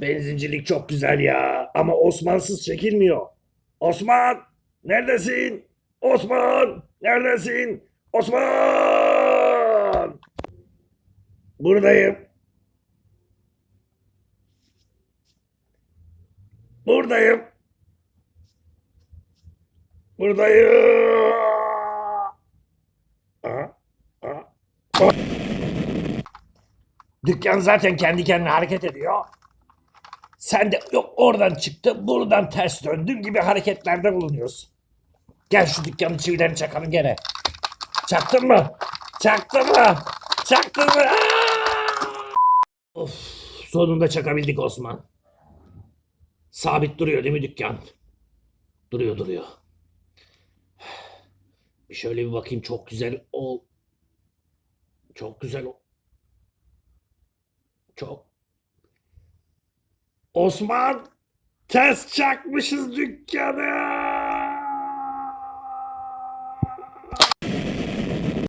Benzincilik çok güzel ya. Ama Osmansız çekilmiyor. Osman! Neredesin? Osman! Neredesin? Osman! Buradayım. Buradayım. Buradayım. Dükkan zaten kendi kendine hareket ediyor. Sen de yok oradan çıktı, buradan ters döndün gibi hareketlerde bulunuyorsun. Gel şu dükkanın çivilerini çakalım gene. Çaktın mı? Çaktın mı? Çaktın mı? Of, sonunda çakabildik Osman. Sabit duruyor değil mi dükkan? Duruyor duruyor. Bir şöyle bir bakayım çok güzel ol. Çok güzel ol. Çok. Osman ters çakmışız dükkanı.